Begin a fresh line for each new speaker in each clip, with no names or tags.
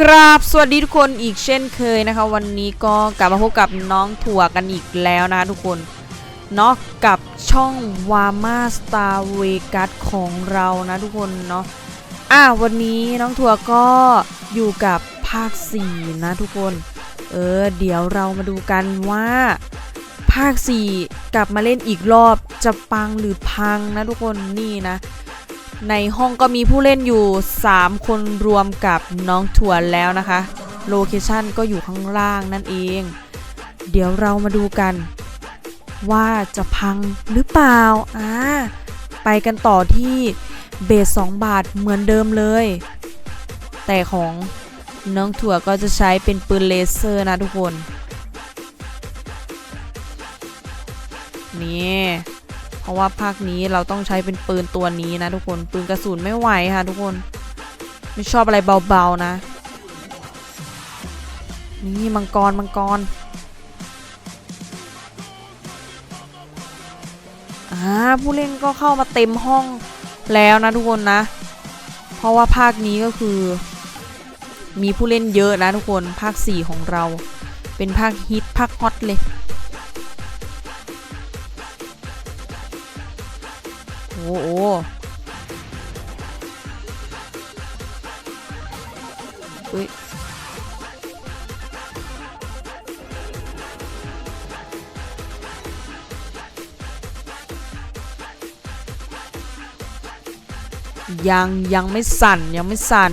กราบสวัสดีทุกคนอีกเช่นเคยนะคะ วันนี้ก็กลับมาพบกับน้องถั่วกันอีกแล้วนะคะทุกคนเนาะกับช่องวามาสตาร์เวกัสของเรานะทุกคนเนาะอะวันนี้น้องถั่วก็อยู่กับภาค 4 นะทุกคน เออ เดี๋ยวเรามาดูกันว่า ภาค 4 กลับมาเล่นอีกรอบจะปังหรือพังนะทุกคนนี่นะ ในห้องก็มีผู้เล่นอยู่ 3 คนรวมกับน้องถั่วแล้วนะคะ โลเคชันก็อยู่ข้างล่างนั่นเอง เดี๋ยวเรามาดูกัน ว่าจะพังหรือเปล่า อ่า ไปกันต่อที่เบส2บาทเหมือนเดิมเลย แต่ของน้องถั่วก็จะใช้เป็นปืนเลเซอร์นะทุกคน นี่ เพราะว่าภาคนี้เราต้องใช้เป็นปืนตัวนี้นะทุกคนปืนกระสุนไม่ไหวค่ะทุกคนไม่ชอบอะไรเบาๆนะ นี่มังกรมังกรอ่าผู้เล่นก็เข้ามาเต็มห้องแล้วนะทุกคนนะ เพราะว่าภาคนี้ก็คือ มีผู้เล่นเยอะนะทุกคนภาค 4 ของเรา เป็นภาคฮิตภาคฮอตเลย อ้โหเฮ้ยยังยังไม่สั่นยังไม่สั่น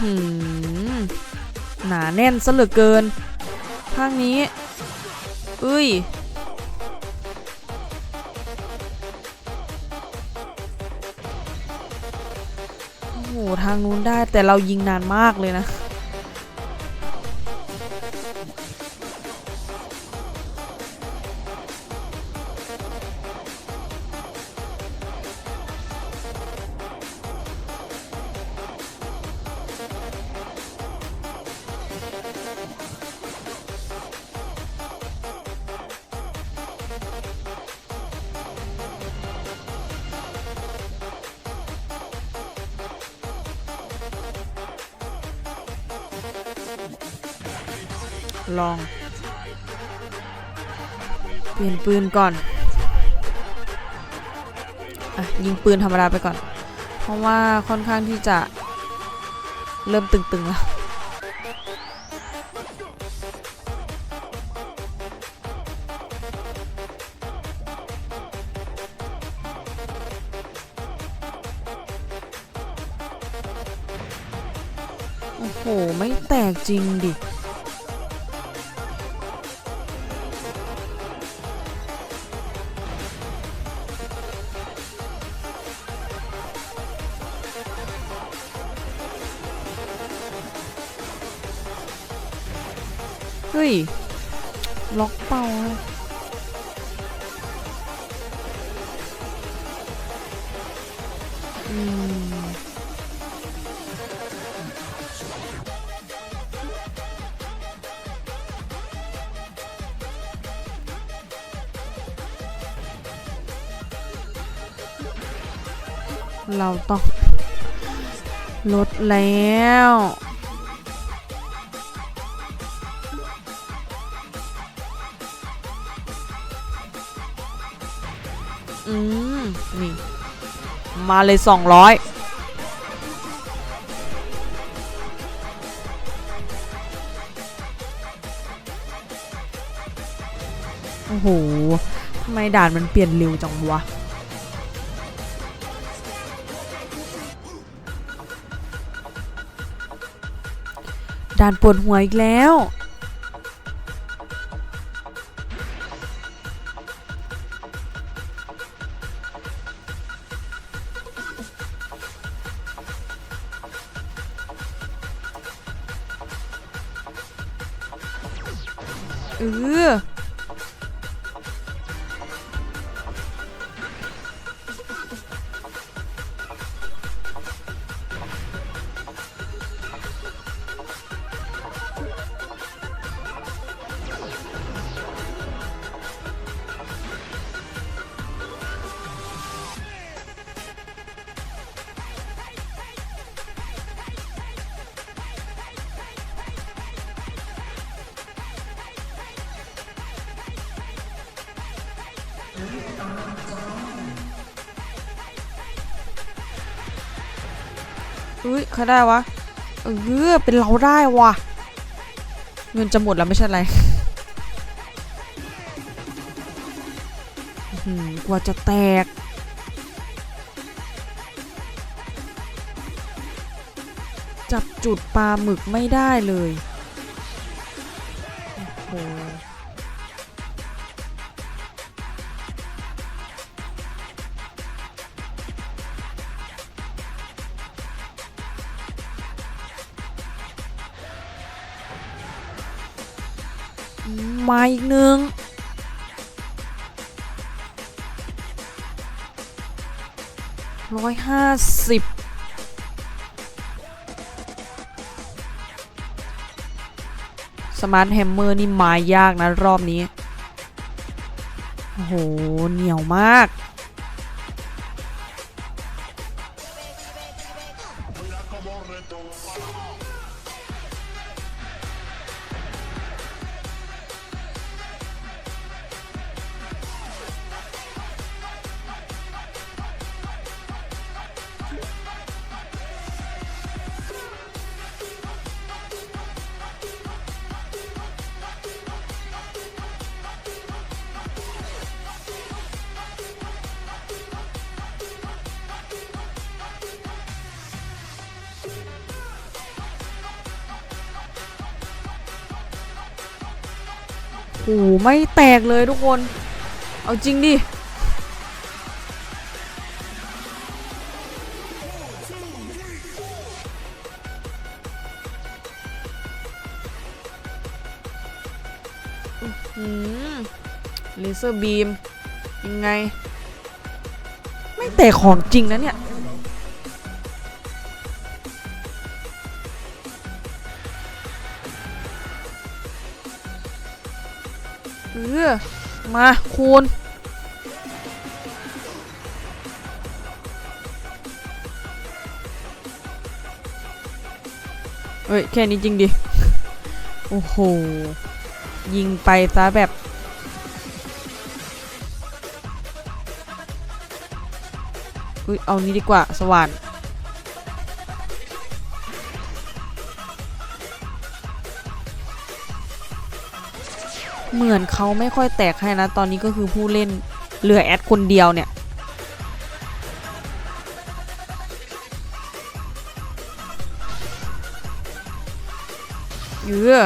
หือหนาแน่นซะเหลือเกินข้างนี้อุ้ยโอ้โหทางนู้นได้แต่เรายิงนานมากเลยนะ ลอง เปลี่ยนปืนก่อน อะ ยิงปืนธรรมดาไปก่อน เพราะว่าค่อนข้างที่จะเริ่มตึงๆแล้วโอ้โห ไม่แตกจริงดิ ย ล็อกเป้าอืมเราต้องลดแล้ว อืมนี่มาเลยสองร้อยโอ้โห ทำไมด่านมันเปลี่ยนเร็วจังวะ ด่านปวดหัวอีกแล้ว เเฮ้ยใครได้วะ เออเป็นเราได้วะเงินจะหมดแล้วไม่ใช่อะไรหือกว่าจะแตก จับจุดปลาหมึกไม่ได้เลย โอ้โห มาอีกหนึ่งร้อยห้าสิบสมาร์ทแฮมเมอร์นี่มายากนะรอบนี้ โอ้โห เหนียวมาก โอ้โหไม่แตกเลยทุกคน เอาจริงดิ เลเซอร์บีม ยังไง ไม่แตกของจริงนะเนี่ย ออมาคูณเฮ้ย แค่นี้จริงดิ โอ้โห ยิงไปซะแบบเฮ้ยเอานี้ดีกว่า สว่าน เหมือนเขาไม่ค่อยแตกให้นะ ตอนนี้ก็คือผู้เล่นเหลือแอดคนเดียวเนี่ยเออ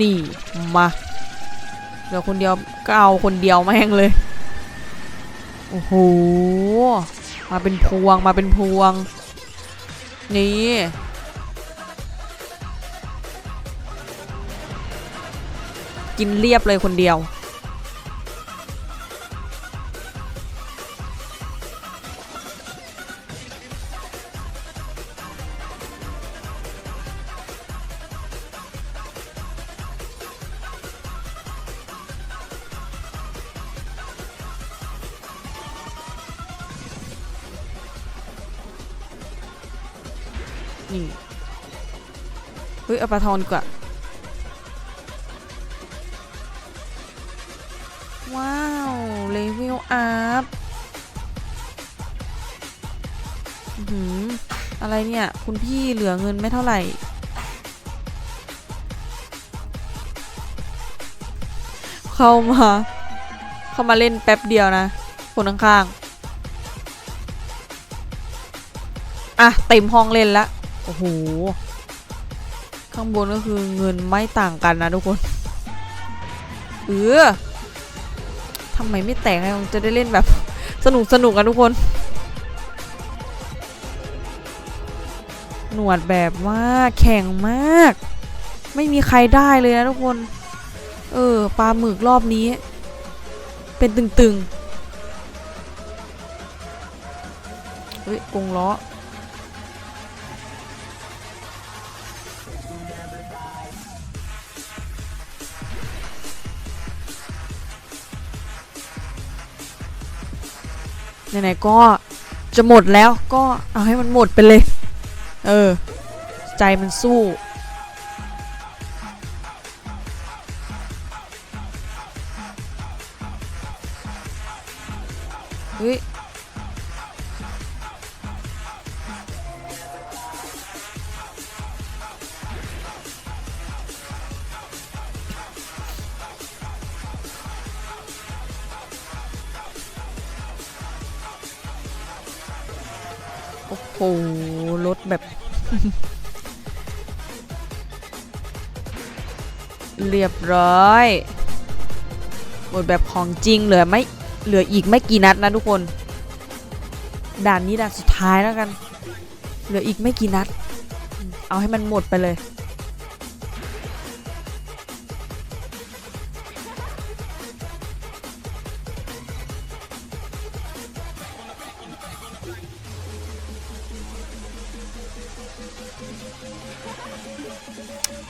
นี่ มาเหลือคนเดียวก็เอาคนเดียวแม่งเลย โอ้โห มาเป็นพวงมาเป็นพวง นี่ กินเรียบเลยคนเดียว นี่เฮ้ยเอาปลาทองดีกว่า หืออะไรเนี่ย คุณพี่เหลือเงินไม่เท่าไหร่ เข้ามา เข้ามาเล่นแป๊บเดียวนะ คนข้างๆ อะ เต็มห้องเล่นละ โอ้โห ข้างบนก็คือเงินไม่ต่างกันนะทุกคน เออทำไมไม่แตกให้จะได้เล่นแบบสนุกสนุกกันทุกคน หนวดแบบว่าแข็งมาก ไม่มีใครได้เลยนะทุกคน เออปลาหมึกรอบนี้ เป็นตึงๆเฮ้ยกงล้อไหนๆก็จะหมดแล้วก็เอาให้มันหมดไปเลย เออ ใจมันสู้ เฮ้ย โอ้โห รถแบบ เรียบร้อยหมดแบบของจริงเหลือไม่เหลืออีกไม่กี่นัดนะทุกคน ด่านนี้ด่านสุดท้ายแล้วกัน เหลืออีกไม่กี่นัด เอาให้มันหมดไปเลย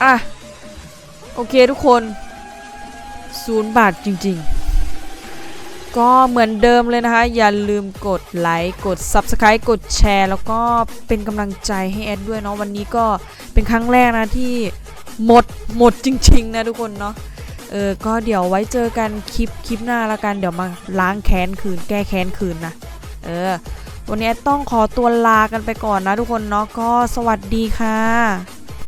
อะ โอเคทุกคนศูนย์บาทจริงๆ ก็เหมือนเดิมเลยนะคะ อย่าลืมกดไลค์กด Subscribe กดแชร์ แล้วก็เป็นกำลังใจให้แอดด้วยเนาะวันนี้ก็เป็นครั้งแรกนะที่หมดหมดจริงๆนะทุกคนเนาะเออ ก็เดี๋ยวไว้เจอกันคลิปคลิปหน้าละกัน เดี๋ยวมาล้างแค้นคืน แก้แค้นคืนนะ เออ วันนี้แอดต้องขอตัวลากันไปก่อนนะทุกคนเนาะ ก็สวัสดีค่ะ